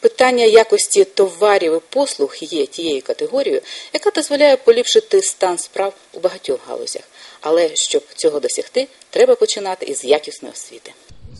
Питання якості товарів і послуг є тією категорією, яка дозволяє поліпшити стан справ у багатьох галузях. Але щоб цього досягти, треба починати із якісної освіти.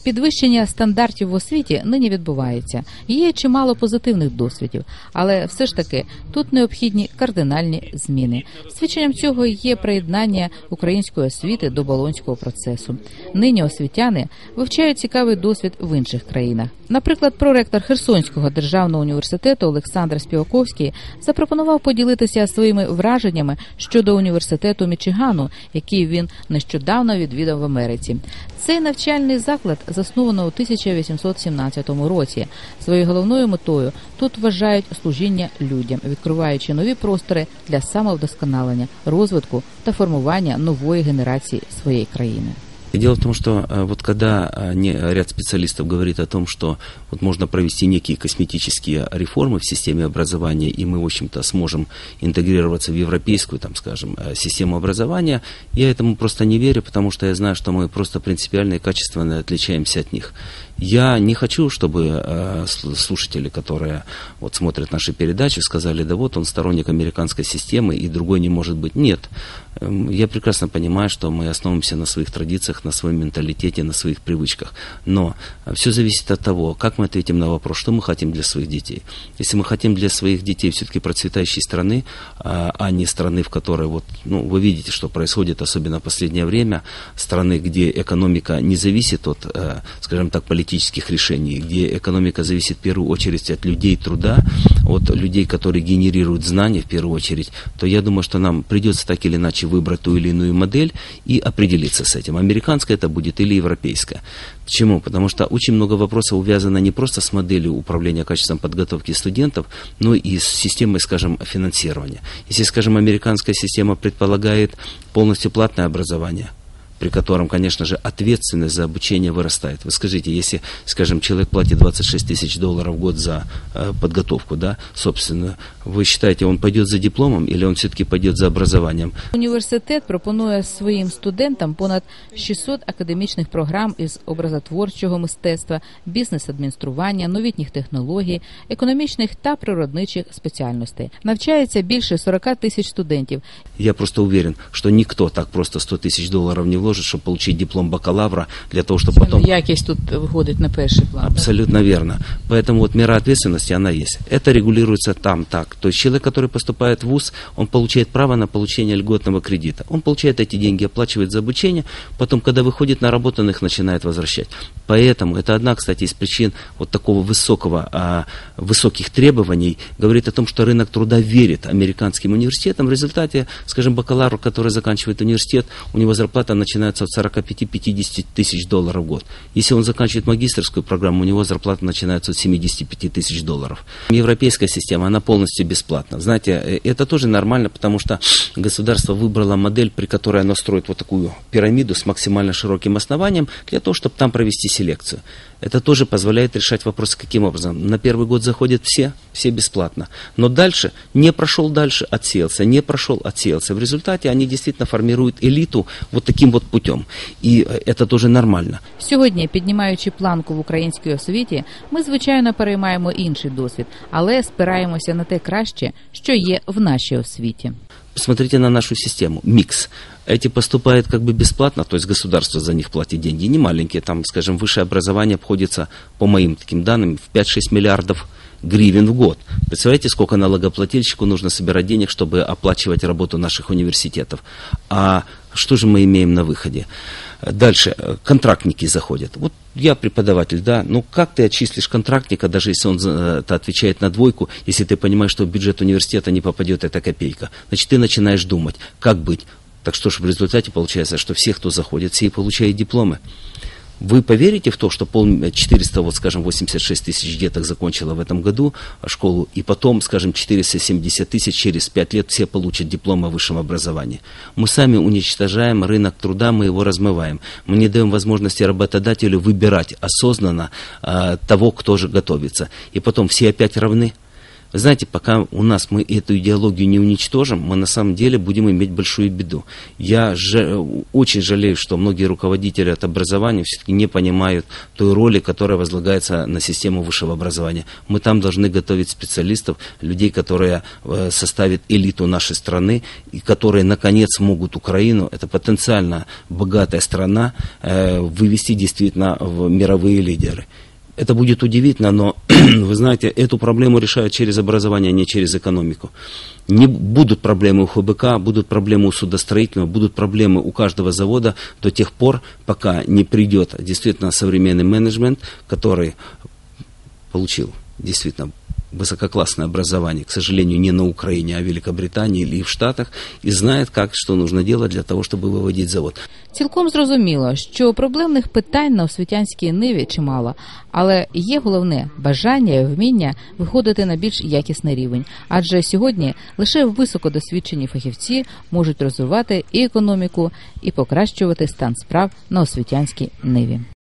Підвищення стандартів в освіті нині відбувається. Є чимало позитивних досвідів, але все ж таки тут необхідні кардинальні зміни. Свідченням цього є приєднання української освіти до болонського процесу. Нині освітяни вивчають цікавий досвід в інших країнах. Наприклад, проректор Херсонського державного університету Олександр Співаковський запропонував поділитися своїми враженнями щодо університету Мічигану, який він нещодавно відвідав в Америці. Цей навчальний заклад засновано у 1817 році. Своєю головною метою тут вважають служіння людям, відкриваючи нові простори для самовдосконалення, розвитку та формування нової генерації своєї країни. Дело в том, что э, вот когда э, ряд специалистов говорит о том, что вот можно провести некие косметические реформы в системе образования, и мы, в общем-то, сможем интегрироваться в европейскую, там, скажем, э, систему образования, я этому просто не верю, потому что я знаю, что мы просто принципиально и качественно отличаемся от них. Я не хочу, чтобы э, слушатели, которые вот смотрят наши передачи, сказали, да вот он сторонник американской системы и другой не может быть. Нет. Эм, я прекрасно понимаю, что мы основываемся на своих традициях, на своем менталитете, на своих привычках. Но все зависит от того, как мы ответим на вопрос, что мы хотим для своих детей. Если мы хотим для своих детей все-таки процветающей страны, а, а не страны, в которой вот, ну, вы видите, что происходит, особенно в последнее время, страны, где экономика не зависит от, э, скажем так, политики политических решений, где экономика зависит в первую очередь от людей труда, от людей, которые генерируют знания в первую очередь, то я думаю, что нам придется так или иначе выбрать ту или иную модель и определиться с этим. Американская это будет или европейская. Почему? Потому что очень много вопросов увязано не просто с моделью управления качеством подготовки студентов, но и с системой, скажем, финансирования. Если, скажем, американская система предполагает полностью платное образование – при котором, конечно же, ответственность за обучение вырастает. Вы скажите, если, скажем, человек платит 26 тысяч долларов в год за э, подготовку, да, собственно, ви считаете, он пойдет за дипломом или он все-таки пойдет за образованием? Університет пропонує своїм студентам понад 600 академічних програм із образотворчого мистецтва, бізнес-адміністрування, новітніх технологій, економічних та природничих спеціальностей. Навчається більше 40 тисяч студентів. Я просто уверен, що ніхто так просто 100 тисяч доларів не вложить приложит, чтобы получить диплом бакалавра, для того, чтобы потом... Якость тут выходит на первый план. Абсолютно да? верно. Поэтому вот мера ответственности, она есть. Это регулируется там так. То есть человек, который поступает в ВУЗ, он получает право на получение льготного кредита. Он получает эти деньги, оплачивает за обучение, потом, когда выходит на работу, он их начинает возвращать. Поэтому это одна, кстати, из причин вот такого высокого, а, высоких требований, говорит о том, что рынок труда верит американским университетам. В результате, скажем, бакалавр, который заканчивает университет, у него зарплата начинает начинается от 45-50 тысяч долларов в год. Если он заканчивает магистрскую программу, у него зарплата начинается от 75 тысяч долларов. Европейская система, она полностью бесплатна. Знаете, э, это тоже нормально, потому что государство выбрало модель, при которой оно строит вот такую пирамиду с максимально широким основанием, для того, чтобы там провести селекцию. Это тоже позволяет решать вопросы каким образом. На первый год заходят все, все бесплатно. Но дальше, не прошел дальше, отсеялся, не прошел, отсеялся. В результате они действительно формируют элиту вот таким вот путем. І це дуже нормально. Сьогодні, піднімаючи планку в українській освіті, ми звичайно переймаємо інший досвід, але спираємося на те краще, що є в нашій освіті. Посмотрите на нашу систему, микс. Эти поступают как бы бесплатно, то есть государство за них платит деньги, не маленькие, там, скажем, высшее образование обходится, по моим таким данным, в 5-6 миллиардов гривен в год. Представляете, сколько налогоплательщику нужно собирать денег, чтобы оплачивать работу наших университетов? А что же мы имеем на выходе? Дальше, контрактники заходят. Вот я преподаватель, да, ну как ты отчислишь контрактника, даже если он это отвечает на двойку, если ты понимаешь, что в бюджет университета не попадет эта копейка. Значит, ты начинаешь думать, как быть. Так что же в результате получается, что все, кто заходит, все и получают дипломы. Вы поверите в то, что пол 400, вот скажем, 86 тысяч деток закончила в этом году школу, и потом, скажем, 470 тысяч через 5 лет все получат диплом о высшем образовании. Мы сами уничтожаем рынок труда, мы его размываем. Мы не даем возможности работодателю выбирать осознанно э, того, кто же готовится. И потом все опять равны. Знаете, пока у нас мы эту идеологию не уничтожим, мы на самом деле будем иметь большую беду. Я же, очень жалею, что многие руководители от образования все-таки не понимают той роли, которая возлагается на систему высшего образования. Мы там должны готовить специалистов, людей, которые э, составят элиту нашей страны, и которые, наконец, могут Украину, это потенциально богатая страна, э, вывести действительно в мировые лидеры. Это будет удивительно, но вы знаете, эту проблему решают через образование, а не через экономику. Не будут проблемы у ХБК, будут проблемы у судостроительного, будут проблемы у каждого завода до тех пор, пока не придет действительно современный менеджмент, который получил действительно высококлассное образование, к сожалению, не на Украине, а в Великобритании или в Штатах, і знає, як, що нужно делать для того, щоб виводити завод. Цілком зрозуміло, що проблемних питань на освітянській ниві чимало, але є головне бажання і вміння виходити на більш якісний рівень. Адже сьогодні лише високодосвідчені фахівці можуть розвивати і економіку, і покращувати стан справ на освітянській ниві.